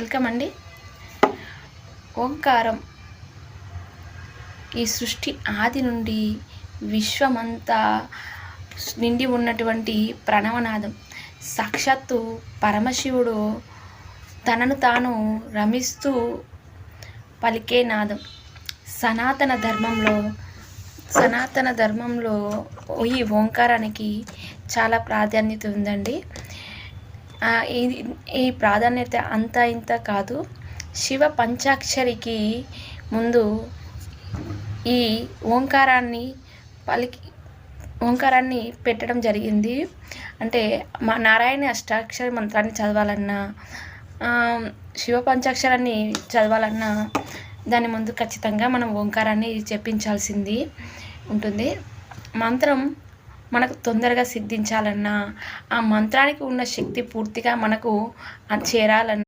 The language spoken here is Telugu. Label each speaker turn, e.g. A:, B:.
A: వెల్కమ్ అండి. ఓంకారం ఈ సృష్టి ఆది నుండి విశ్వమంతా నిండి ఉన్నటువంటి ప్రణవనాదం. సాక్షాత్తు పరమశివుడు తనను తాను రమిస్తూ పలికే నాదం. సనాతన ధర్మంలో సనాతన ధర్మంలో ఈ ఓంకారానికి చాలా ప్రాధాన్యత ఉందండి. ఇది ఈ ప్రాధాన్యత అంత ఇంత కాదు. శివ పంచాక్షరికి ముందు ఈ ఓంకారాన్ని పలికి ఓంకారాన్ని పెట్టడం జరిగింది. అంటే మా నారాయణ అష్టాక్షర మంత్రాన్ని చదవాలన్నా శివ పంచాక్షరాన్ని చదవాలన్నా దాని ముందు ఖచ్చితంగా మనం ఓంకారాన్ని చెప్పించాల్సింది ఉంటుంది. మంత్రం మనకు తొందరగా సిద్ధించాలన్నా ఆ మంత్రానికి ఉన్న శక్తి పూర్తిగా మనకు చేరాలన్నా